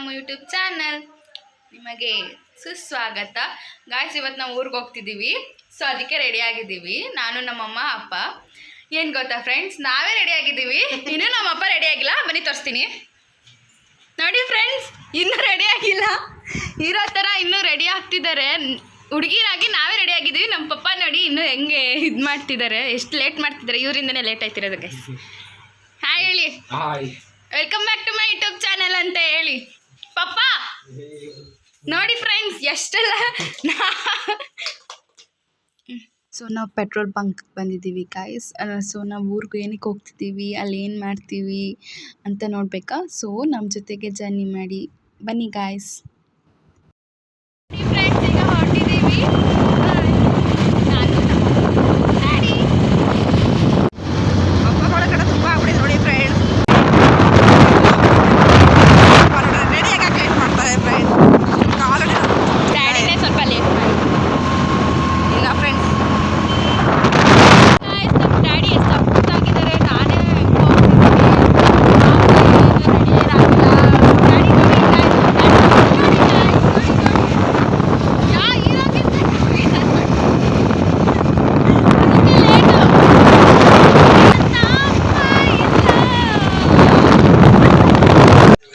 ನಮ್ಮ YouTube channel ನಿಮಗೆ ಸುಸ್ವಾಗತ. ಗಾಯ್ಸ್ ಇವತ್ತು ನಾವು ಊರಿಗೆ ಹೋಗ್ತಿದ್ದೀವಿ ಸೊ ಅದಕ್ಕೆ ರೆಡಿ ಆಗಿದ್ದೀವಿ. ನಾನು ನಮ್ಮಮ್ಮ ಅಪ್ಪ. ಏನು ಗೊತ್ತಾ ಫ್ರೆಂಡ್ಸ್ ನಾವೇ ರೆಡಿ ಆಗಿದ್ದೀವಿ. ಇನ್ನೂ ನಮ್ಮಪ್ಪ ರೆಡಿ ಆಗಿಲ್ಲ. ಬನ್ನಿ ತೋರಿಸ್ತೀನಿ. ನೋಡಿ ಫ್ರೆಂಡ್ಸ್ ಇನ್ನೂ ರೆಡಿ ಆಗಿಲ್ಲ. ಇರೋ ಥರ ಇನ್ನೂ ರೆಡಿ ಆಗ್ತಿದ್ದಾರೆ. ಹುಡುಗಿರಾಗಿ ನಾವೇ ರೆಡಿ ಆಗಿದ್ದೀವಿ. ನಮ್ಮ ಪಪ್ಪ ನೋಡಿ ಇನ್ನೂ ಹೆಂಗೆ ಇದು ಮಾಡ್ತಿದ್ದಾರೆ. ಎಷ್ಟು ಲೇಟ್ ಮಾಡ್ತಿದ್ದಾರೆ. ಇವರಿಂದನೇ ಲೇಟ್ ಆಯ್ತಿರೋದು ಗೈಸ್ ಹಾಯ್ ಹೇಳಿ. Welcome back to my YouTube channel ಅಂತ ಹೇಳಿ. ಪಪ್ಪ ನೋಡಿ ಫ್ರೆಂಡ್ಸ್ ಎಷ್ಟೆಲ್ಲ ಸೊ ನಾವು ಪೆಟ್ರೋಲ್ ಬಂಕ್ ಬಂದಿದ್ದೀವಿ ಗಾಯ್ಸ್ ಸೊ ನಾವು ಊರಿಗೆ ಏನಕ್ಕೆ ಹೋಗ್ತಿದ್ದೀವಿ, ಅಲ್ಲಿ ಏನು ಮಾಡ್ತೀವಿ ಅಂತ ನೋಡಬೇಕಾ? ಸೊ ನಮ್ಮ ಜೊತೆಗೆ ಜರ್ನಿ ಮಾಡಿ. ಬನ್ನಿ ಗಾಯ್ಸ್ ಫ್ರೆಂಡ್ಸ್ ಈಗ ಹೊರಟಿದ್ದೀವಿ ನಾನು ಡ್ಯಾಡಿ ಅಪ್ಪ ಒಳಗಡೆ ತುಂಬ ಆಗ್ಬಿಟ್ಟಿದೆ ನೋಡಿ ಫ್ರೆಂಡ್ಸ್ ರೆಡಿ ಆಗಕ್ಕೆ ಲೇಟ್ ಮಾಡ್ತಾರೆ ಫ್ರೆಂಡ್ಸ್ ಆಲ್ರೆಡಿ ಡ್ಯಾಡಿನೇ ಸ್ವಲ್ಪ ಲೇಟ್ ಮಾಡಿ ಈಗ ಫ್ರೆಂಡ್ಸ್ Guys, ನಮ್ಮ ಡ್ಯಾಡಿ ಎಷ್ಟು ಅಪ್ಪತ್ತಾಗಿದ್ದಾರೆ ನಾನೇ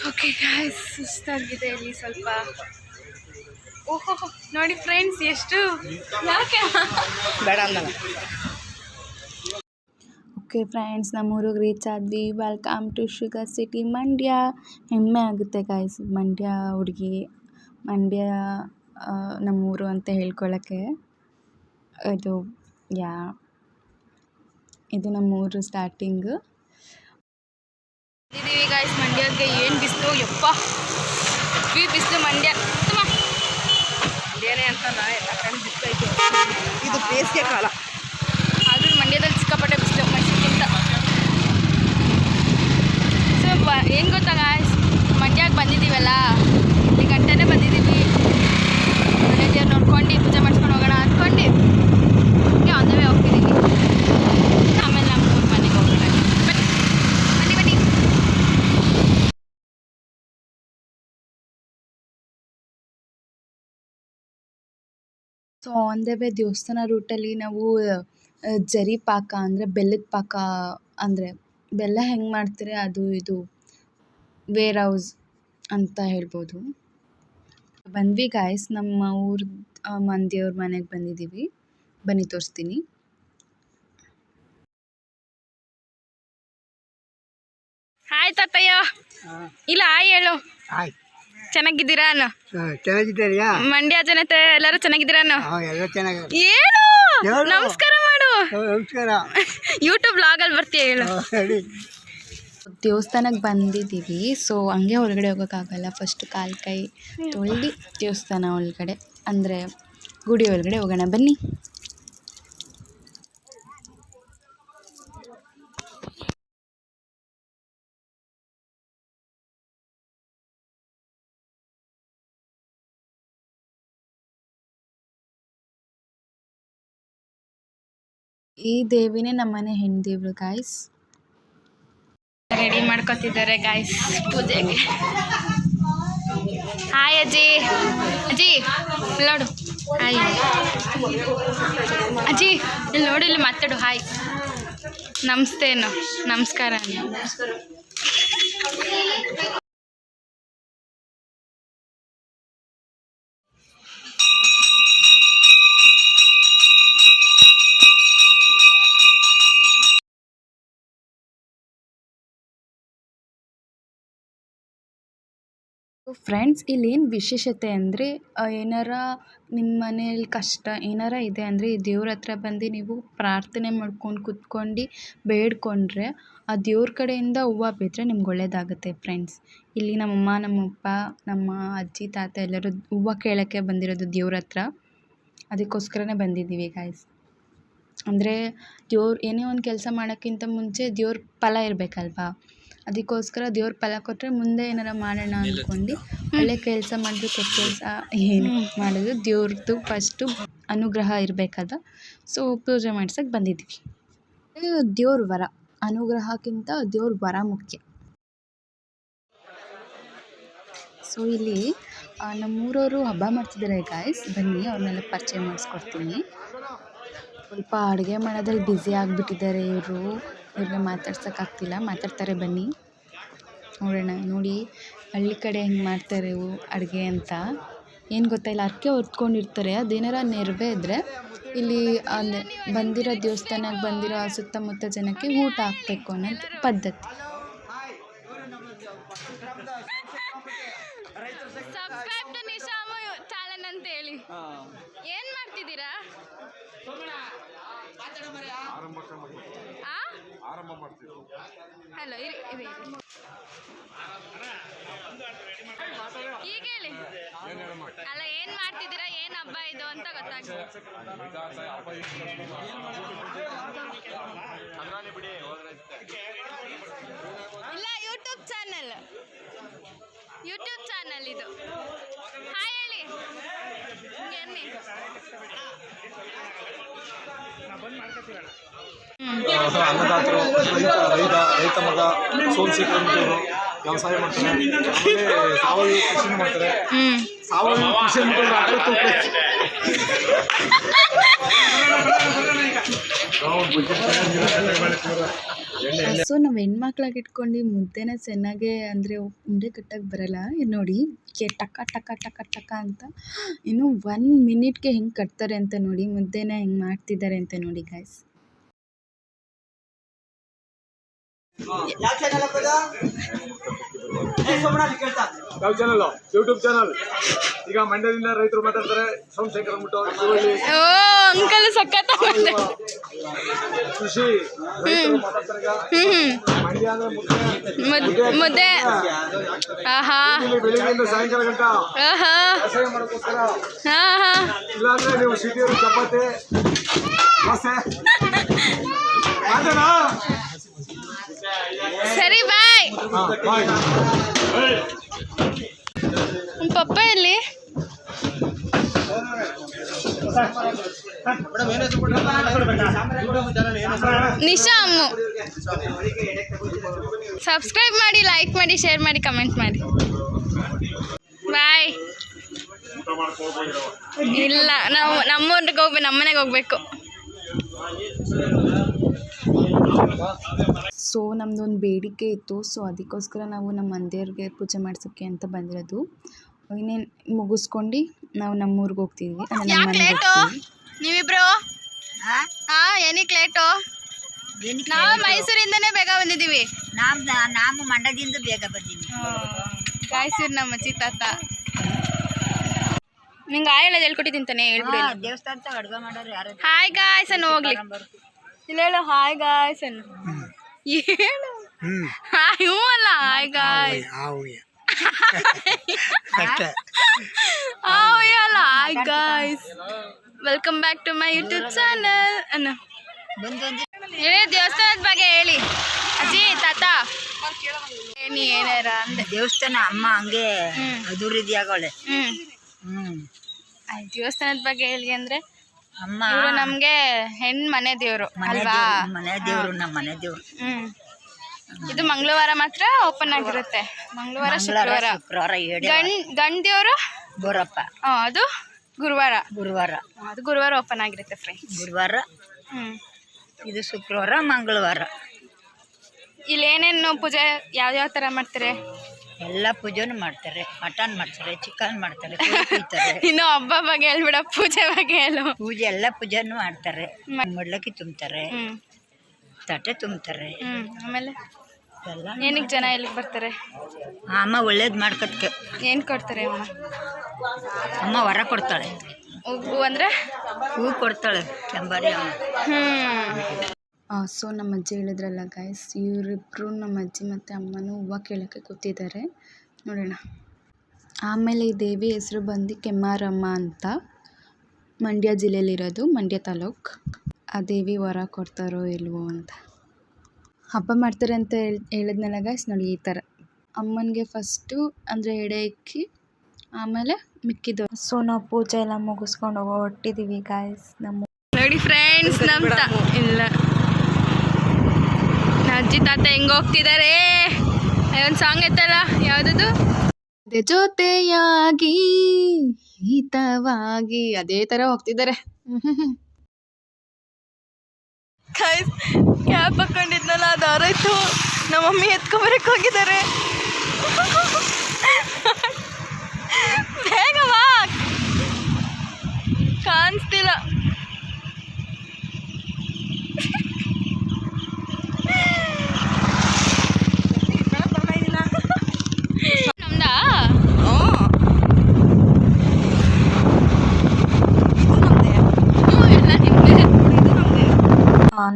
ಓಕೆ ಗಾಯ್ಸ್ ಸುಸ್ತಾಗಿದೆ ಇಲ್ಲಿ ಸ್ವಲ್ಪ ಓಹೋ ನೋಡಿ ಫ್ರೆಂಡ್ಸ್ ಎಷ್ಟು ಯಾಕೆ ಬೇಡ ಅಂದಾಗ ಓಕೆ ಫ್ರೆಂಡ್ಸ್ ನಮ್ಮ ಊರಿಗೆ ರೀಚ್ ಆದ್ವಿ. Welcome to sugar city Mandya ಹೆಮ್ಮೆ ಆಗುತ್ತೆ ಗಾಯ್ಸ್ ಮಂಡ್ಯ ಹುಡುಗಿ. ಮಂಡ್ಯ ನಮ್ಮ ನಮ್ಮೂರು ಅಂತ ಹೇಳ್ಕೊಳ್ಳೋಕ್ಕೆ ಇದು ಯಾ ಇದು ನಮ್ಮೂರು ಸ್ಟಾರ್ಟಿಂಗ್ ಸ್ಟಾರ್ಟಿಂಗು ಗಾಯ್ಸ್ ಮಂಡ್ಯಕ್ಕೆ ಏನು ಬಿಸಿಲು? ಯಪ್ಪ ಬಿ ಬಿಸಿಲು ಮಂಡ್ಯ. ಏನೇ ಅಂತ ನಾ ಎಲ್ಲ ಕಡೆ ಬಿತ್ತೈತೆ ಇದು ಬೇಸಿಗೆ ಕಾಲ. ಆದ್ರೂ ಮಂಡ್ಯದಲ್ಲಿ ಸಿಕ್ಕಾಪಟ್ಟೆ ಬಿಸಿಲು ಮೈಸೂರಿಗಿಂತ ಸೊ ಬ ಏನು ಗೊತ್ತಾ ಗಾಯ್ಸ್ ಮಂಡ್ಯಕ್ಕೆ ಬಂದಿದ್ದೀವಲ್ಲ ಇಲ್ಲಿ ಗಂಟೆನೇ ಬಂದಿದ್ದೀವಿ ಮನೆ ದೇವ್ರು ನೋಡ್ಕೊಂಡು ಪೂಜೆ ಮಾಡ್ಸ್ಕೊಂಡು ಹೋಗೋಣ ಅಂದ್ಕೊಂಡು ಹಂಗೆ ಆನ್ ದ ವೇ ಹೋಗ್ತಿದ್ದೀವಿ ಆಮೇಲೆ ನಮ್ಮ ಊರ ಮನೆಗೆ ಹೋಗೋಣ ಬನ್ನಿ ಬನ್ನಿ ಬನ್ನಿ ಸೊ ಆನ್ ದ ವೇ ದೇವಸ್ಥಾನ ರೂಟಲ್ಲಿ ನಾವು ಜರಿ ಪಾಕ ಅಂದರೆ ಬೆಲ್ಲದ ಪಾಕ ಅಂದರೆ ಬೆಲ್ಲ ಹೆಂಗೆ ಮಾಡ್ತಾರೆ ಅದು ಇದು ವೇರ್ ಹೌಸ್ ಅಂತ ಹೇಳ್ಬೋದು. ಬಂದ್ವಿ ಗಾಯ್ಸ್ ನಮ್ಮ ಊರ ಮಂದಿಯವ್ರ ಮನೆಗೆ ಬಂದಿದ್ದೀವಿ ಬನ್ನಿ ತೋರಿಸ್ತೀನಿ. ಹಾಯ್ ತಾತಯ್ಯ. ಇಲ್ಲ ಹಾಯ್ ಹೇಳು. ಹಾಯ್ ಚೆನ್ನಾಗಿದ್ದೀರಾ ಅನ್ನು? ಚೆನ್ನಾಗಿದ್ದೀರಿಯಾ ಮಂಡ್ಯ ಜನತೆ ಎಲ್ಲರೂ ಚೆನ್ನಾಗಿದ್ದೀರಾನು ಎಲ್ಲ ಚೆನ್ನಾಗಿ ಏನು? ನಮಸ್ಕಾರ ಮಾಡು. ನಮಸ್ಕಾರ. ಯೂಟ್ಯೂಬ್ ಬ್ಲಾಗಲ್ಲಿ ಬರ್ತೀಯ ಹೇಳು. ದೇವಸ್ಥಾನಕ್ಕೆ ಬಂದಿದ್ದೀವಿ ಸೊ ಹಂಗೆ ಒಳಗಡೆ ಹೋಗೋಕ್ಕಾಗಲ್ಲ. ಫಸ್ಟ್ ಕಾಲು ಕೈ ತೊಳ್ದು ದೇವಸ್ಥಾನ ಒಳಗಡೆ ಅಂದರೆ ಗುಡಿ ಒಳಗಡೆ ಹೋಗೋಣ. ಬನ್ನಿ. ಈ ದೇವಿನೇ ನಮ್ಮನೆ ಹೆಣ್ದೇವ್ರು ಗಾಯ್ಸ್ ರೆಡಿ ಮಾಡ್ಕೊತಿದ್ದಾರೆ ಗಾಯ್ಸ್ ಪೂಜೆಗೆ. ಹಾಯ್ ಅಜ್ಜಿ. ಅಜ್ಜಿ ನೋಡು ಹಾಯ್ ಅಜ್ಜಿ, ಇಲ್ಲಿ ನೋಡು, ಇಲ್ಲಿ ಮಾತಾಡು. ಹಾಯ್ ನಮಸ್ತೆ ನಮಸ್ಕಾರ ನಮಸ್ಕಾರ. ಫ್ರೆಂಡ್ಸ್ ಇಲ್ಲೇನು ವಿಶೇಷತೆ ಅಂದರೆ ಏನಾರ ನಿಮ್ಮ ಮನೇಲಿ ಕಷ್ಟ ಏನಾರ ಇದೆ ಅಂದರೆ ಈ ದೇವ್ರ ಹತ್ರ ಬಂದು ನೀವು ಪ್ರಾರ್ಥನೆ ಮಾಡ್ಕೊಂಡು ಕುತ್ಕೊಂಡು ಬೇಡ್ಕೊಂಡ್ರೆ, ಆ ದೇವ್ರ ಕಡೆಯಿಂದ ಹೂವು ಬಿದ್ದರೆ ನಿಮ್ಗೆ ಒಳ್ಳೇದಾಗುತ್ತೆ ಫ್ರೆಂಡ್ಸ್ ಇಲ್ಲಿ ನಮ್ಮಮ್ಮ, ನಮ್ಮಪ್ಪ, ನಮ್ಮ ಅಜ್ಜಿ, ತಾತ ಎಲ್ಲರೂ ಹೂವು ಕೇಳೋಕ್ಕೆ ಬಂದಿರೋದು ದೇವ್ರ ಹತ್ರ. ಅದಕ್ಕೋಸ್ಕರನೇ ಬಂದಿದ್ದೀವಿ ಗಾಯ್ಸ್ ಅಂದರೆ ದೇವ್ರು ಏನೇ ಒಂದು ಕೆಲಸ ಮಾಡೋಕ್ಕಿಂತ ಮುಂಚೆ ದೇವ್ರ ಫಲ ಇರಬೇಕಲ್ವಾ? ಅದಕ್ಕೋಸ್ಕರ ದೇವ್ರ ಫಲ ಕೊಟ್ಟರೆ ಮುಂದೆ ಏನಾರ ಮಾಡೋಣ ಅಂದ್ಕೊಂಡು ಒಳ್ಳೆ ಕೆಲಸ ಮಾಡಿದ್ರು ಕೆಟ್ಟ ಕೆಲಸ ಏನು ಮಾಡೋದು ದೇವ್ರದ್ದು ಫಸ್ಟು ಅನುಗ್ರಹ ಇರಬೇಕಲ್ವ? ಸೊ ಪೂಜೆ ಮಾಡ್ಸಕ್ಕೆ ಬಂದಿದ್ವಿ. ದೇವ್ರ ವರ. ಅನುಗ್ರಹಕ್ಕಿಂತ ದೇವ್ರ ವರ ಮುಖ್ಯ. ಸೊ ಇಲ್ಲಿ ನಮ್ಮೂರವರು ಹಬ್ಬ ಮಾಡ್ತಿದ್ದಾರೆ ಗಾಯ್ಸ್ ಬನ್ನಿ ಅವ್ರನ್ನೆಲ್ಲ ಪರಿಚಯ ಮಾಡಿಸ್ಕೊಡ್ತೀನಿ. ಸ್ವಲ್ಪ ಅಡುಗೆ ಮಾಡೋದ್ರಲ್ಲಿ ಬ್ಯುಸಿ ಆಗಿಬಿಟ್ಟಿದ್ದಾರೆ ಇವರು. ಇವ್ರಿಗೆ ಮಾತಾಡ್ಸೋಕ್ಕಾಗ್ತಿಲ್ಲ. ಮಾತಾಡ್ತಾರೆ ಬನ್ನಿ. ನೋಡೋಣ. ನೋಡಿ ಹಳ್ಳಿ ಕಡೆ ಹೆಂಗೆ ಮಾಡ್ತಾರೆ ಇವು ಅಡುಗೆ ಅಂತ. ಏನು ಗೊತ್ತಾಯಿಲ್ಲ ಅದಕ್ಕೆ ಅರ್ಕೆ ಹೊತ್ಕೊಂಡಿರ್ತಾರೆ. ಅದೇನಾರ ನೆರವೇ ಇದ್ದರೆ ಇಲ್ಲಿ ಅಂದರೆ ಬಂದಿರೋ ದೇವಸ್ಥಾನಕ್ಕೆ ಬಂದಿರೋ ಸುತ್ತಮುತ್ತ ಜನಕ್ಕೆ ಊಟ ಹಾಕ್ಬೇಕು ಅನ್ನೋದು ಪದ್ಧತಿ. ಸಬ್ಸ್ಕ್ರೈಬ್ ಟು ನಿಶಾಮು ಚಾನಲ್ ಅಂತ ಹೇಳಿ. ಏನ್ ಮಾಡ್ತಿದ್ದೀರಾ? ಹಲೋ ಇರಿ ಇರಿ. ಈಗ ಹೇಳಿ ಅಲ್ಲ, ಏನ್ ಮಾಡ್ತಿದ್ದೀರಾ ಏನ್ ಹಬ್ಬ ಇದು ಅಂತ ಗೊತ್ತಾಗ್ತದೆ ಇಲ್ಲ ಯೂಟ್ಯೂಬ್ ಚಾನಲ್ ಯೂಟ್ಯೂಬ್ ಚಾನಲ್ ಇದು ಹಾಯ್. ಅನ್ನದಾತರು, ರೈತ ರೈತ ರೈತ ಮಗ ಸೋಮಶೇಖರ್ ವ್ಯವಸಾಯ ಮಾಡ್ತಾರೆ. ಆಮೇಲೆ ಸಾವಯವ ಕೃಷಿ ಮಾಡ್ತಾರೆ. ಸಾವಯವ ಕೃಷಿ ಮಾಡಿದ್ರೆ ಅದ್ರ ತುಪ್ಪ ಸೊ ನಾವು ಹೆಣ್ಮಕ್ಳಾಗಿ ಇಟ್ಕೊಂಡು ಮುದ್ದೆನ ಚೆನ್ನಾಗೆ ಅಂದರೆ ಉಂಡೆ ಕಟ್ಟಕ್ಕೆ ಬರಲ್ಲ ನೋಡಿ ಕೆ ಟಕ ಟಕ ಟಕ ಟಕ ಅಂತ. ಇನ್ನು ಒನ್ ಮಿನಿಟ್ಗೆ ಹೆಂಗೆ ಕಟ್ತಾರೆ ಅಂತ ನೋಡಿ ಮುದ್ದೆನ ಹೆಂಗೆ ಮಾಡ್ತಿದ್ದಾರೆ ಅಂತ ನೋಡಿ ಗಾಯ್ಸ್ ಯಾವ ಚಾನಲ್ ಯೂಟ್ಯೂಬ್ ಚಾನಲ್ ಈಗ ಮಂಡ್ಯದಿಂದ ರೈತರು ಮಾತಾಡ್ತಾರೆ ಸೋಮಶೇಖರ್ ಅಂದ್ಬಿಟ್ಟು ಅಂಕಲ್ ಸಖತ್ ಕೃಷಿ ಮಂಡ್ಯ ಅಂದ್ರೆ ಮುದ್ದೆ. ಆಹಾ. ಬೆಳಿಗ್ಗೆಯಿಂದ ಸಾಯಂಕಾಲ ಗಂಟ. ವ್ಯವಸಾಯ ಮಾಡೋಕ್ಕೋಸ್ಕರ. ಇಲ್ಲಾಂದ್ರೆ ನೀವು ಸಿಟಿಯವರು ಚಪಾತಿ ದೋಸೆ. ಮಾತಾಡೋ? ಸರಿ ಬಾಯ್. ಪಪ್ಪ ಎಲ್ಲಿ? ನಿಶಾ ಅಮ್ಮು ಸಬ್ಸ್ಕ್ರೈಬ್ ಮಾಡಿ ಲೈಕ್ ಮಾಡಿ ಶೇರ್ ಮಾಡಿ ಕಮೆಂಟ್ ಮಾಡಿ. ಬಾಯ್. ಇಲ್ಲ ನಾವು ನಮ್ಮೂರಿಗೆ ಹೋಗ್ಬೇಕು ನಮ್ಮನೆಗೆ ಹೋಗ್ಬೇಕು. ಸೊ ನಮ್ಮದೊಂದು ಬೇಡಿಕೆ ಇತ್ತು. ಸೊ ಅದಕ್ಕೋಸ್ಕರ ನಾವು ನಮ್ಮ ಮಂದಿಯವ್ರಿಗೆ ಪೂಜೆ ಮಾಡ್ಸೋಕ್ಕೆ ಅಂತ ಬಂದಿರೋದು. ಇನ್ನೇನು ಮುಗಿಸ್ಕೊಂಡು ನಾವು ನಮ್ಮೂರಿಗೆ ಹೋಗ್ತೀವಿ ನಮ್ಮ ಯಾಕೆ ಮನೆಗೆ ನೀವಿಬ್ರು? ಹಾ ಏನಕ್ಕೆ ಲೇಟು ನಾವು ಮೈಸೂರಿಂದನೇ ಬೇಗ ಬಂದಿದ್ದೀವಿ. ನಾವು ನಾವು ಮಂಡ್ಯದಿಂದ ಬೇಗ ಬಂದೀವಿ ಗಾಯ್ಸ್ ನಮ್ಮ ಅಜ್ಜಿ ತಾತ ನಿಂಗೆ ಆಯ್ ಹೇಳೋದು ಹೇಳ್ಕೊಟ್ಟಿದ್ದೀನಿ ತಾನೇ ಹೇಳ್ಬಿಡಿ ದೇವಸ್ಥಾನ ಅಡ್ಗೆ ಮಾಡೋರು ಯಾರು ಹಾಯ್ ಗಾಯ್ಸ್ ಅನ್ನು ಹೋಗ್ಲಿ. ಇಲ್ಲ ಹೇಳು ಹಾಯ್ ಗಾಯ್ಸ್ ಅನ್ನು. ಹೇಳು ಹ್ಞೂ ಅಲ್ಲ ಗಾಯ್ಸ್ ಹಾಯ್ ಅಲ್ಲ hi guys welcome back to my YouTube channel ಅನ್ನು. ಹೇಳಿ ದೇವಸ್ಥಾನದ ಬಗ್ಗೆ ಹೇಳಿ. ಅಜ್ಜಿ ತಾತ. ಏನಿ ಏನಾರ ಅಂದೆ. ದೇವಸ್ಥಾನ ಅಮ್ಮ ಹಂಗೆ ಹ್ಮ್. ಹ್ಮ್. ದೇವಸ್ಥಾನದ ಬಗ್ಗೆ ಹೇಳಿ ಅಂದ್ರೆ ಇವರು ನಮ್ಗೆ ಹೆಣ್ ಮನೆ ದೇವ್ರು ಮನೆ ಅಲ್ವಾ? ದೇವ್ರು ಮನೆ ದೇವ್ರು ನಮ್ಮ ಮನೆ ದೇವ್ರು. ಹ್ಮ್. ಇದು ಮಂಗಳವಾರ ಮಾತ್ರ ಓಪನ್ ಆಗಿರುತ್ತೆ. ಮಂಗಳವಾರ ಮಂಗಳವಾರ ಶುಕ್ರವಾರ. ಶುಕ್ರವಾರ ಏಡೆ ಗಂಡ್ ಗಂಡ್ ದೇವ್ರು? ಬೋರಪ್ಪ ಆ, ಅದು ಗುರುವಾರ. ಗುರುವಾರ. ಆ, ಅದು ಗುರುವಾರ ಓಪನ್ ಆಗಿರುತ್ತೆ ಫ್ರೆಂಡ್ ಗುರುವಾರ. ಹ್ಮ್. ಇದು ಶುಕ್ರವಾರ ಮಂಗಳವಾರ. ಇಲ್ಲಿ ಏನೇನು ಪೂಜೆ ಯಾವ್ಯಾವ ತರ ಮಾಡ್ತಾರೆ? ಎಲ್ಲ ಪೂಜೆನೂ ಮಾಡ್ತಾರೆ. ಮಟನ್ ಮಾಡ್ತಾರೆ ಚಿಕನ್ ಮಾಡ್ತಾರೆ ಇನ್ನು ಹಬ್ಬ ಬಗ್ಗೆ ಹೇಳ್ಬಿಡ ಪೂಜೆ ಬಗ್ಗೆ ಹೇಳು. ಪೂಜೆ ಎಲ್ಲ ಪೂಜೆನೂ ಮಾಡ್ತಾರೆ. ಮಡ್ಲಕ್ಕಿ ತುಂಬ್ತಾರೆ. ತಟ್ಟೆ ತುಂಬ್ತಾರೆ. ಆಮೇಲೆ? ಎಲ್ಲ ಏನಕ್ಕೆ ಜನ ಎಲ್ಲಿಗೆ ಬರ್ತಾರೆ? ಅಮ್ಮ ಒಳ್ಳೇದು ಮಾಡ್ಕೊಟ್ಕೆ. ಏನು ಕೊಡ್ತಾರೆ ಅಮ್ಮ? ಅಮ್ಮ ವರ ಕೊಡ್ತಾಳೆ. ಹೂ ಅಂದರೆ? ಹೂ ಕೊಡ್ತಾಳೆ ಕೆಂಬಾರಿ ಅಮ್ಮ. ಹ್ಮ್. ಸೊ ನಮ್ಮ ಅಜ್ಜಿ ಹೇಳಿದ್ರಲ್ಲ ಗಾಯ್ಸ್ ಇವರಿಬ್ಬರು ನಮ್ಮ ಅಜ್ಜಿ ಮತ್ತು ಅಮ್ಮನೂ ಹೂವು ಕೇಳೋಕ್ಕೆ ಕೂತಿದ್ದಾರೆ. ನೋಡೋಣ. ಆಮೇಲೆ ಈ ದೇವಿ ಹೆಸರು ಬಂದು ಕೆಮ್ಮಾರಮ್ಮ ಅಂತ. ಮಂಡ್ಯ ಜಿಲ್ಲೆಯಲ್ಲಿರೋದು ಮಂಡ್ಯ ತಾಲೂಕು. ಆ ದೇವಿ ವರ ಕೊಡ್ತಾರೋ ಇಲ್ವೋ ಅಂತ. ಹಬ್ಬ ಮಾಡ್ತಾರೆ ಅಂತ ಹೇಳಿ ಹೇಳಿದ್ನಲ್ಲ ಗಾಯ್ಸ್ ನೋಡಿ ಈ ಥರ. ಅಮ್ಮನಿಗೆ ಫಸ್ಟು ಅಂದರೆ ಎಡೆ ಇಕ್ಕಿ ಆಮೇಲೆ ಮಿಕ್ಕಿದ್ದು. ಸೊ ನಾವು ಪೂಜೆ ಎಲ್ಲ ಮುಗಿಸ್ಕೊಂಡು ಹೋಗೋ ಹೊಟ್ಟಿದ್ದೀವಿ ಗಾಯ್ಸ್ ನಮ್ಮ ನೋಡಿ ಫ್ರೆಂಡ್ಸ್ ನಮ್ಮ ಇಲ್ಲ. ನಮ್ಮ ಅಜ್ಜಿ ತಾತ ಹೆಂಗ ಹೋಗ್ತಿದಾರೆ? ಒಂದು ಸಾಂಗ್ ಐತಲ್ಲ ಯಾವ್ದದು? ಜೊತೆ ಜೊತೆಯಾಗಿ ಹಿತವಾಗಿ. ಅದೇ ತರ ಹೋಗ್ತಿದ್ದಾರೆ ಕ್ಯಾಪ್ ಹಾಕೊಂಡಿದ್ನಲ್ಲ ಅದು ಆರೋಯ್ತು ನಮ್ಮ ಮಮ್ಮಿ ಎತ್ಕೊಂಬರಕ್ಕೆ ಹೋಗಿದ್ದಾರೆ. ಬೇಗ ಕಾಣಿಸ್ತಿಲ್ಲ.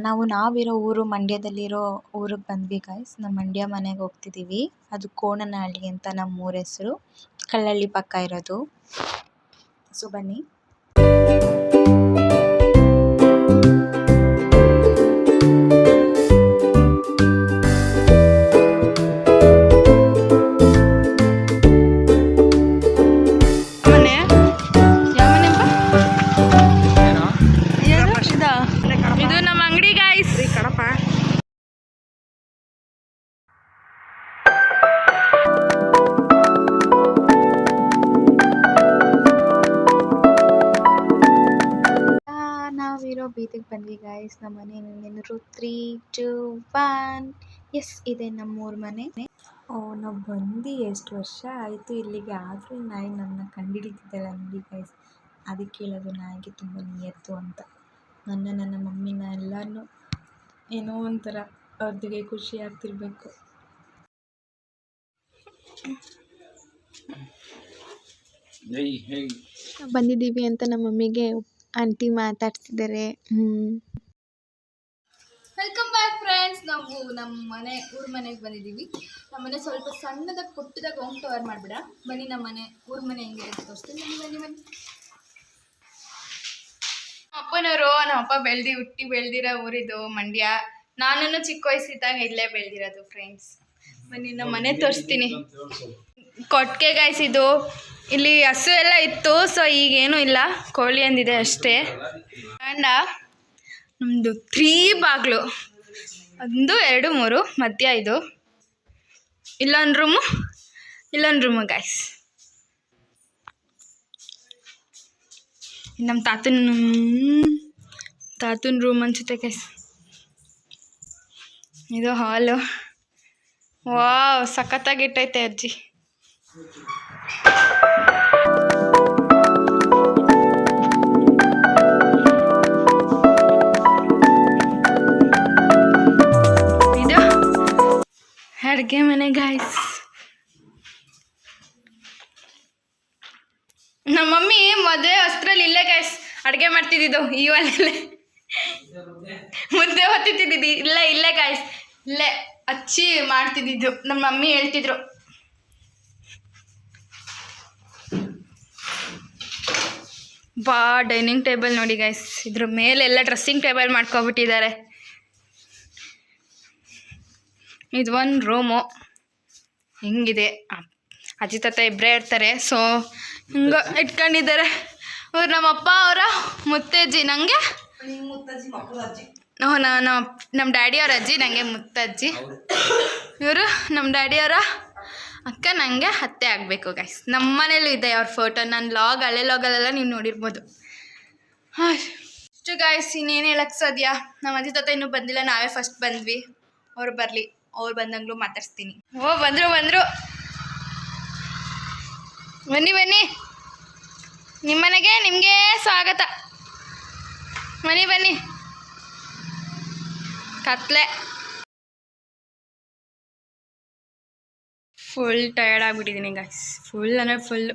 ನಾವು ನಾವಿರೋ ಊರು ಮಂಡ್ಯದಲ್ಲಿರೋ ಊರಿಗೆ ಬಂದ್ವಿ ಗಾಯ್ಸ್ ನಮ್ಮ ಮಂಡ್ಯ ಮನೆಗೆ ಹೋಗ್ತಿದ್ದೀವಿ ಅದು ಕೋಣನಹಳ್ಳಿ ಅಂತ ನಮ್ಮ ಊರ ಹೆಸರು. ಕಲ್ಲಳ್ಳಿ ಪಕ್ಕ ಇರೋದು. ಸೊ ಬನ್ನಿ. ಬೀದಿಗೆ ಬಂದ್ವಿ ಗಾಯ್ಸ್ ನಮ್ಮ ಮನೆ ನೆನರು ತ್ರೀ ಟು ಒನ್ ಎಸ್ ಇದೆ ನಮ್ಮೂರ ಮನೆ. ಓ ನಾವು ಬಂದು ಎಷ್ಟು ವರ್ಷ ಆಯಿತು ಇಲ್ಲಿಗೆ ಆದರೂ ನಾಯಿ ನನ್ನ ಕಂಡಿಡಿತಿದ್ದಲ್ಲ ನೋಡಿ ಗಾಯ್ಸ್ ಅದಕ್ಕೆ ಹೇಳೋದು ನಾಯಿಗೆ ತುಂಬ ನಿಯತ್ತು ಅಂತ. ನನ್ನ ನನ್ನ ಮಮ್ಮಿನ ಎಲ್ಲನೂ ಏನೋ ಒಂಥರ ಅವ್ರಿಗೆ ಖುಷಿ ಆಗ್ತಿರ್ಬೇಕು. ಬಂದಿದ್ದೀವಿ ಅಂತ ನಮ್ಮ ಮಮ್ಮಿಗೆ ಆಂಟಿ ಮಾತಾಡ್ತಿದ್ದಾರೆ. ವೆಲ್ಕಮ್ ಬ್ಯಾಕ್ ಫ್ರೆಂಡ್ಸ್ ನಾವು ನಮ್ಮ ಮನೆ ಊರ ಮನೆಗೆ ಬಂದಿದ್ದೀವಿ. ನಮ್ಮ ಮನೆ ಸ್ವಲ್ಪ ಸಣ್ಣದ ಪುಟ್ಟದಾಗ ಹೋಮ್ ಟವರ್ ಮಾಡಿಬಿಡ. ಬನ್ನಿ ನಮ್ಮ ಮನೆ ಊರ ಮನೆ ಹೆಂಗೆ ಅಂತ ತೋರಿಸ್ತೀನಿ. ಬನ್ನಿ ಬನ್ನಿ ಬನ್ನಿ. ಅಪ್ಪನವರು ನಮ್ಮ ಅಪ್ಪ ಬೆಳ್ದಿ ಹುಟ್ಟಿ ಬೆಳ್ದಿರೋ ಊರಿದು ಮಂಡ್ಯ. ನಾನು ಚಿಕ್ಕ ವಯಸ್ಸಿದ್ದಾಗ ಇಲ್ಲೇ ಬೆಳ್ದಿರೋದು ಫ್ರೆಂಡ್ಸ್ ಬನ್ನಿ ನಮ್ಮ ಮನೆ ತೋರಿಸ್ತೀನಿ. ಕೊಟ್ಟಿಗೆ ಇದು. ಇಲ್ಲಿ ಹಸು ಎಲ್ಲ ಇತ್ತು ಸೊ ಈಗೇನು ಇಲ್ಲ. ಕೋಳಿ ಅಂದಿದೆ ಅಷ್ಟೇ. ಅಂಡ ನಮ್ಮದು ತ್ರೀ ಬಾಗಿಲು. ಒಂದು, ಎರಡು, ಮೂರು, ಮಧ್ಯ ಇದು ಇಲ್ಲೊಂದು ರೂಮು ಇಲ್ಲೊಂದು ರೂಮು ಗಾಯ್ಸ್ ನಮ್ಮ ತಾತನ ತಾತನ ರೂಮ್ ಅನ್ಸುತ್ತೆ ಗೈಸ್ ಇದು ಹಾಲು ವಾವ್ ಸಖತ್ತಾಗಿಟ್ಟೈತೆ ಅಜ್ಜಿ. ಇದು ಅಡುಗೆ ಮನೆ ಗಾಯ್ಸ್ ನಮ್ಮ ಮಮ್ಮಿ ಮದುವೆ ಅಸ್ತ್ರಲ್ಲಿ ಇಲ್ಲೇ ಗಾಯ್ಸ್ ಅಡುಗೆ ಮಾಡ್ತಿದ್ದಿದ್ದು ಈ ಒಲೆಯಲ್ಲೇ ಮುದ್ದೆ ಹೊತ್ತಿತ್ತಿದ್ದು ಇಲ್ಲ, ಇಲ್ಲೇ ಗಾಯ್ಸ್ ಇಲ್ಲೇ ಹಚ್ಚಿ ಮಾಡ್ತಿದ್ದಿದ್ದು. ನಮ್ಮ ಮಮ್ಮಿ ಹೇಳ್ತಿದ್ರು ಬಾ ಡೈನಿಂಗ್ ಟೇಬಲ್ ನೋಡಿ ಗೈಸ್ ಇದ್ರ ಮೇಲೆಲ್ಲ ಡ್ರೆಸ್ಸಿಂಗ್ ಟೇಬಲ್ ಮಾಡ್ಕೊಬಿಟ್ಟಿದ್ದಾರೆ. ಇದು ಒಂದು ರೂಮು ಹಿಂಗಿದೆ. ಅಜ್ಜಿ ತಾತ ಇಬ್ಬರೇ ಇರ್ತಾರೆ ಸೊ ಹಿಂಗ ಇಟ್ಕೊಂಡಿದ್ದಾರೆ. ಇವ್ರು ನಮ್ಮಪ್ಪ ಅವರ ಮುತ್ತಜ್ಜಿ. ನನಗೆ ನಮ್ಮ ನಮ್ಮ ಡ್ಯಾಡಿ ಅವ್ರ ಅಜ್ಜಿ ನನಗೆ ಮುತ್ತಜ್ಜಿ. ಇವರು ನಮ್ಮ ಡ್ಯಾಡಿ ಅವರ ಅಕ್ಕ ನನಗೆ ಹತ್ತೆ ಆಗಬೇಕು ಗೈಸ್ ನಮ್ಮ ಮನೇಲೂ ಇದೆ ಅವ್ರ ಫೋಟೋ ನನ್ನ ಲಾಗ್ ಹಳೆ ಲಾಗಲ್ಲೆಲ್ಲ ನೀವು ನೋಡಿರ್ಬೋದು. ಇಷ್ಟು ಗಾಯ್ಸ್ ಇನ್ನೇನು ಹೇಳಕ್ಕೆ ಸಾಧ್ಯ? ನಮ್ಮ ಅಜ್ಜಿ ತಾತ ಇನ್ನೂ ಬಂದಿಲ್ಲ. ನಾವೇ ಫಸ್ಟ್ ಬಂದ್ವಿ. ಅವ್ರು ಬರಲಿ. ಅವ್ರು ಬಂದಂಗ್ಲೂ ಮಾತಾಡ್ಸ್ತೀನಿ. ಓ, ಬಂದರು ಬಂದರು. ಬನ್ನಿ ಬನ್ನಿ. ನಿಮ್ಮನೆಗೆ ನಿಮಗೆ ಸ್ವಾಗತ. ಬನ್ನಿ ಬನ್ನಿ. ಕತ್ಲೆ. ಫುಲ್ ಟಯರ್ಡ್ ಆಗಿಬಿಟ್ಟಿದ್ದೀನಿ ಗಾಯ್ಸ್ ಫುಲ್ ಅಂದರೆ ಫುಲ್ಲು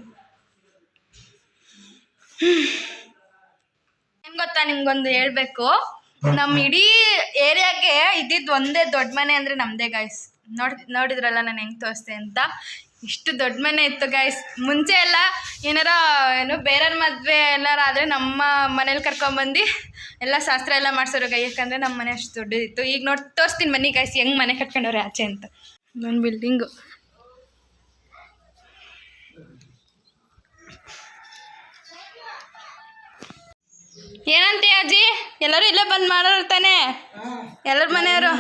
ಏನು ಗೊತ್ತಾ ನಿಮ್ಗೊಂದು ಹೇಳಬೇಕು? ನಮ್ಮ ಇಡೀ ಏರಿಯಾಗೆ ಇದ್ದಿದ್ದು ಒಂದೇ ದೊಡ್ಡ ಮನೆ ಅಂದರೆ ನಮ್ಮದೇ ಗಾಯ್ಸ್ ನೋಡಿ, ನೋಡಿದ್ರಲ್ಲ ನಾನು ಹೆಂಗೆ ತೋರಿಸ್ದೆ ಅಂತ? ಇಷ್ಟು ದೊಡ್ಡ ಮನೆ ಇತ್ತು ಗಾಯ್ಸ್ ಮುಂಚೆ ಎಲ್ಲ ಏನಾರ, ಏನು, ಬೇರೆಯವ್ರ ಮದುವೆ ಎಲ್ಲಾರ ಆದರೆ ನಮ್ಮ ಮನೇಲಿ ಕರ್ಕೊಂಬಂದು ಎಲ್ಲ ಶಾಸ್ತ್ರ ಎಲ್ಲ ಮಾಡ್ಸೋರು ಗೈ ಯಾಕಂದರೆ ನಮ್ಮ ಮನೆ ಅಷ್ಟು ದೊಡ್ಡದಿತ್ತು. ಈಗ ನೋಡಿ, ತೋರಿಸ್ತೀನಿ ಮನೆ ಗಾಯ್ಸ್ ಹೆಂಗೆ ಮನೆ ಕಟ್ಕೊಂಡವ್ರೆ ಆಚೆ ಅಂತ. ನನ್ನ ಬಿಲ್ಡಿಂಗು ಏನಂತೆ ಅಜ್ಜಿ? ಎಲ್ಲರೂ ಇಲ್ಲೇ ಬಂದ್ ಮಾಡೋರು ತಾನೆ? ಎಲ್ಲರ ಮನೆಯವರು?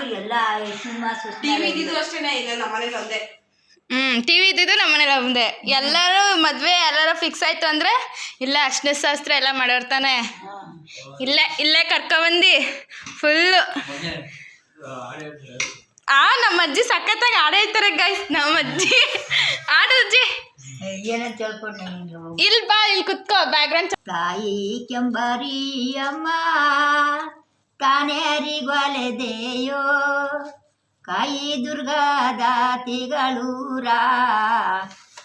ಹ್ಮ್ ಟಿವಿ ಇದ್ದಿದ್ದು ನಮ್ಮ ಮನೇಲಿ ಒಂದೇ. ಎಲ್ಲರೂ ಮದ್ವೆ ಎಲ್ಲರೂ ಫಿಕ್ಸ್ ಆಯ್ತು ಅಂದ್ರೆ ಇಲ್ಲ ಅರ್ಶಿನ ಶಾಸ್ತ್ರ ಎಲ್ಲ ಮಾಡೋರ್ತಾನೆ ಇಲ್ಲೇ ಇಲ್ಲೇ ಕರ್ಕೊಬಂದು ಫುಲ್ಲು ಆ ನಮ್ಮ ಅಜ್ಜಿ ಸಖತ್ತಾಗಿ ಆಡೈತಾರೆ ಗೈಸ್ ನಮ್ಮ ಅಜ್ಜಿ ಆಡು ಅಜ್ಜಿ. ಏನಂತ ಹೇಳ್ಕೊಂಡೆ ನೀನು. ಇಲ್ಲಿ ಬಾ ಇಲ್ಲಿ ಕುತ್ಕೋ ಬ್ಯಾಕ್ಗ್ರೌಂಡ್ ತಾಯಿ ಕೆಂಬರಿ ಅಮ್ಮ ತಾನೇರಿಗೊಲೆದೆಯೋ ಕಾಯಿ ದುರ್ಗಾದಾತಿಗಳೂರ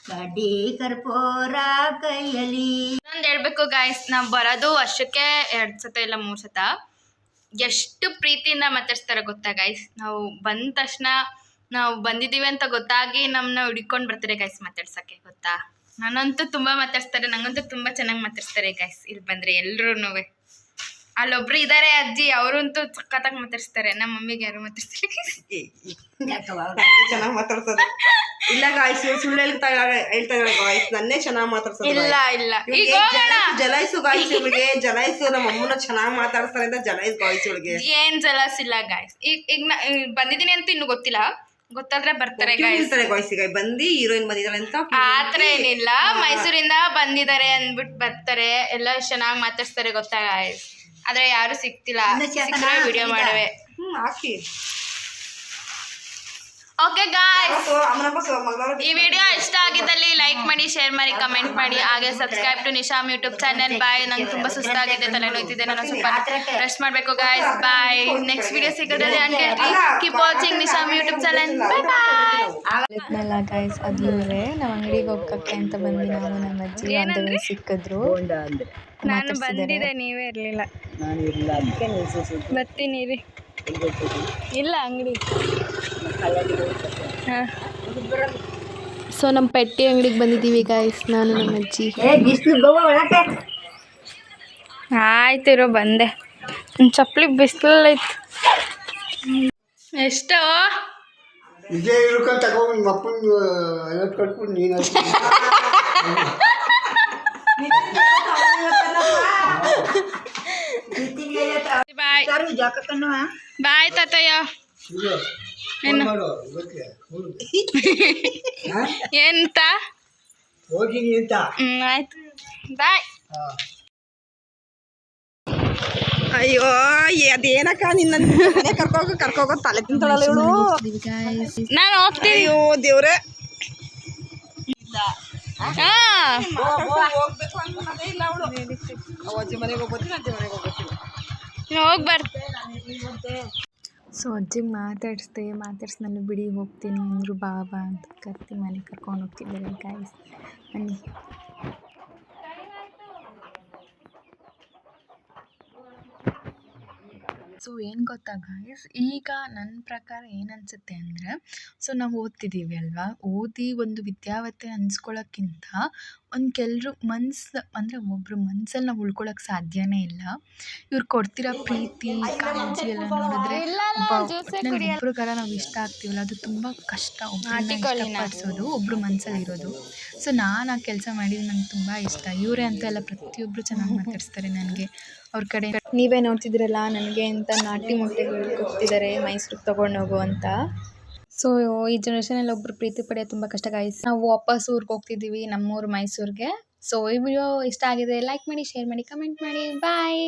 ಕಡ್ಡಿ ಕರ್ಪೂರ ಕೈಯಲ್ಲಿ. ಇನ್ನೊಂದು ಹೇಳ್ಬೇಕು ಗಾಯ್ಸ್ ನಾವು ಬರೋದು ವರ್ಷಕ್ಕೆ ಎರಡು ಸತ ಇಲ್ಲ ಮೂರು ಸತ. ಎಷ್ಟು ಪ್ರೀತಿಯಿಂದ ಮಾತಾಡ್ಸ್ತಾರೆ ಗೊತ್ತಾ ಗಾಯ್ಸ್ ನಾವು ಬಂದ ತಕ್ಷಣ ನಾವು ಬಂದಿದ್ದೀವಿ ಅಂತ ಗೊತ್ತಾಗಿ ನಮ್ಮನ್ನ ಹುಡ್ಕೊಂಡು ಬರ್ತಾರೆ ಗೈಸ್ ಮಾತಾಡ್ಸೋಕ್ಕೆ ಗೊತ್ತಾ? ನಾನಂತೂ ತುಂಬಾ ಮಾತಾಡ್ಸ್ತಾರೆ ನಂಗಂತೂ ತುಂಬಾ ಚೆನ್ನಾಗಿ ಮಾತಾಡ್ಸ್ತಾರೆ ಗೈಸ್ ಇಲ್ಲಿ ಬಂದ್ರೆ ಎಲ್ರುನು. ಅಲ್ಲೊಬ್ರು ಇದ್ದಾರೆ ಅಜ್ಜಿ ಅವರಂತೂ ಸಖತ್ತಾಗಿ ಮಾತಾಡ್ಸ್ತಾರೆ ನಮ್ಮ ಮಮ್ಮಿಗೆ ಯಾರು ಚೆನ್ನಾಗಿ ಮಾತಾಡ್ತಾರೆ ಇಲ್ಲ ಗಾಯ್ಸ್ ಸುಳ್ಳು ಹೇಳ್ತಾ ಹೇಳ್ತಾ ಇದ್ದಾಳೆ ಗಾಯ್ಸ್ ನನ್ನೇ ಚೆನ್ನಾಗಿ ಮಾತಾಡ್ಸೋದು ಇಲ್ಲ ಇಲ್ಲ. ಜಲಾಯ್ಸು ಗಾಯ್ಸ್ ಇವಳಿಗೆ ಜಲಾಯಿಸು ನಮ್ಮ ಅಮ್ಮನ ಚೆನ್ನಾಗಿ ಮಾತಾಡ್ತಾರೆ ಅಂತ ಜಲಾಯಿಸ್ ಗಾಯ್ಸ್ ಇವಳಿಗೆ ಏನ್ ಜಲಾಸ್ ಇಲ್ಲ ಗಾಯ್ಸ್ ಈಗ ಈಗ ಬಂದಿದ್ದೀನಿ ಅಂತ ಇನ್ನು ಗೊತ್ತಿಲ್ಲ. ಗೊತ್ತಾದ್ರೆ ಬರ್ತಾರೆ ಬಂದು ಹೀರೋಯಿನ್ ಬಂದಿದ್ದಾಳೆ ಅಂತ ಆತರ ಏನಿಲ್ಲ ಮೈಸೂರಿಂದ ಬಂದಿದ್ದಾರೆ ಅಂದ್ಬಿಟ್ಟು ಬರ್ತಾರೆ ಎಲ್ಲ ಚೆನ್ನಾಗಿ ಮಾತಾಡ್ಸ್ತಾರೆ ಗೊತ್ತಾ ಗಾಯ್ಸ್ ಆದ್ರೆ ಯಾರು ಸಿಗ್ತಿಲ್ಲ ವಿಡಿಯೋ ಮಾಡುವೆ. ಹ್ಮ್ ಹಾಕಿ. ಓಕೆ ಗಾಯ್ಸ್ ಈ ವಿಡಿಯೋ ಇಷ್ಟ ಮಾಡಿ ಶೇರ್ ಮಾಡಿ ಕಮೆಂಟ್ ಮಾಡಿ. ಹಾಗೆ subscribe to Nisham YouTube channel bye ನಂಗೆ ತುಂಬಾ ಸುಸ್ತಾಗಿದೆ ತಲೆ ನೋಯ್ತಿದೆ ನಾನು ಸ್ವಲ್ಪ ರೆಸ್ಟ್ ಮಾಡಬೇಕು ಗಾಯ್ಸ್ ಬಾಯ್ ನೆಕ್ಸ್ಟ್ ವಿಡಿಯೋ ಸಿಗೋದ್ರಲ್ಲಿ ಅಂದ್ರೆ keep watching Nisham YouTube channel bye bye ಹೇಳಿದ್ನಲ್ಲ ಗೈಸ್ ಅದು ನಾವು ಅಂಗಡಿಗೆ ಹೋಗಕ್ಕೆ ಅಂತ ಬಂದ್ವಿ ನಾವು. ನಮ್ಮ ಅಜ್ಜಿ ಅಂತ ಸಿಕ್ಕಿದ್ರು. ನಾನು ಬಂದಿದೆ ನೀವೇ ಇರಲಿಲ್ಲ. ಬರ್ತೀನಿ ರೀ ಇಲ್ಲ ಅಂಗಡಿ. ಸೊ ನಮ್ಮ ಪೆಟ್ಟಿ ಅಂಗಡಿಗೆ ಬಂದಿದ್ದೀವಿ ಗೈಸ್ ನಾನು ನಮ್ಮ ಅಜ್ಜಿ. ಆಯ್ತು ಇರೋ ಬಂದೆ. ನನ್ನ ಚಪ್ಪಲಿ ಬಿಸಿಲೈತು ಎಷ್ಟು? ಇದೇ ಇಳ್ಕೊಂಡು ತಗೊಂಡು ನಿಮ್ಮ ಅಪ್ಪನ ಐವತ್ತು ಕಟ್ಬಿಟ್ಟು ನೀನು ಬಾಯ್ ಜಾಕಕ್ಕನ್ನು ಬಾಯ್ ತಾತಯ್ಯ. ಎಂತ? ಹೋಗಿನಿ ಅಂತ ಆಯ್ತು. ಬಾಯ್ ಅಯ್ಯೋ ಅದೇನಕ್ಕ ನಿನ್ನ ಮನೆ ಕರ್ಕೋಗ ಕರ್ಕೋಗ ತಲೆ ತಿಂತಾಳಲ್ಲ ಇವಳು? ನಾನು ಹೋಗ್ತೀನಿ. ಅಯ್ಯೋ ದೇವ್ರೆ. ಹೋಗ್ಬೇಕು ಮನೆಗೆ ಸೊ ಅಜ್ಜಿಗೆ ಮಾತಾಡಿಸ್ದೆ ನಾನು ಬಿಡಿ ಹೋಗ್ತೀನಿ ಅಂದರು ಬಾಬಾ ಅಂತ ಕರ್ತಿ ಮನೆ ಕರ್ಕೊಂಡು ಹೋಗ್ತಿದ್ದಾರೆ ಗಾಯ್ಸ್ ಬನ್ನಿ. ಸೊ ಏನು ಗೊತ್ತಾ ಗಾಯ್ಸ್ ಈಗ ನನ್ನ ಪ್ರಕಾರ ಏನು ಅನಿಸುತ್ತೆ ಅಂದರೆ ಸೊ ನಾವು ಓದ್ತಿದ್ದೀವಿ ಅಲ್ವಾ? ಓದಿ ಒಂದು ವಿದ್ಯಾವತೆ ಅನ್ಸ್ಕೊಳ್ಳೋಕ್ಕಿಂತ ಒಂದು ಕೆಲರು ಮನ್ಸು ಅಂದರೆ ಒಬ್ಬರು ಮನ್ಸಲ್ಲಿ ನಾವು ಉಳ್ಕೊಳ್ಳೋಕೆ ಸಾಧ್ಯನೇ ಇಲ್ಲ. ಇವ್ರು ಕೊಡ್ತಿರೋ ಪ್ರೀತಿ ಕಾಳಜಿ ಎಲ್ಲ ನೋಡಿದ್ರೆ ಒಬ್ಬ ಒಬ್ರಿಗಾರ ನಾವು ಇಷ್ಟ ಆಗ್ತೀವಲ್ಲ ಅದು ತುಂಬ ಕಷ್ಟ. ಒಬ್ಬರನ್ನ ಇಷ್ಟಪಡಿಸೋದು ಒಬ್ಬರು ಮನಸ್ಸಲ್ಲಿ ಇರೋದು. ಸೊ ನಾನು ಆ ಕೆಲಸ ಮಾಡಿದ್ದು ನಂಗೆ ತುಂಬ ಇಷ್ಟ. ಇವರೇ ಅಂತ ಎಲ್ಲ ಪ್ರತಿಯೊಬ್ಬರು ಚೆನ್ನಾಗಿ ಮಾತಾಡಿಸ್ತಾರೆ ನನಗೆ. ಅವ್ರ ಕಡೆ ನೀವೇ ನೋಡ್ತಿದ್ದೀರಲ್ಲ ನನಗೆ ಅಂತ ನಾಟಿ ಮೊಟ್ಟೆಗಳು ಕೊಡ್ತಿದ್ದಾರೆ ಮೈಸೂರಿಗೆ ತೊಗೊಂಡೋಗು ಅಂತ. ಸೊ ಈ ಜನ್ರೇಷನಲ್ಲಿ ಒಬ್ಬರು ಪ್ರೀತಿ ಪಡೆಯೋದು ತುಂಬ ಕಷ್ಟ ಗಾಯಿಸ್ ನಾವು ವಾಪಸ್ ಊರಿಗೆ ಹೋಗ್ತಿದ್ದೀವಿ ನಮ್ಮೂರು ಮೈಸೂರಿಗೆ. ಸೊ ಈ ವಿಡಿಯೋ ಇಷ್ಟ ಆಗಿದೆ ಲೈಕ್ ಮಾಡಿ ಶೇರ್ ಮಾಡಿ ಕಮೆಂಟ್ ಮಾಡಿ. ಬಾಯ್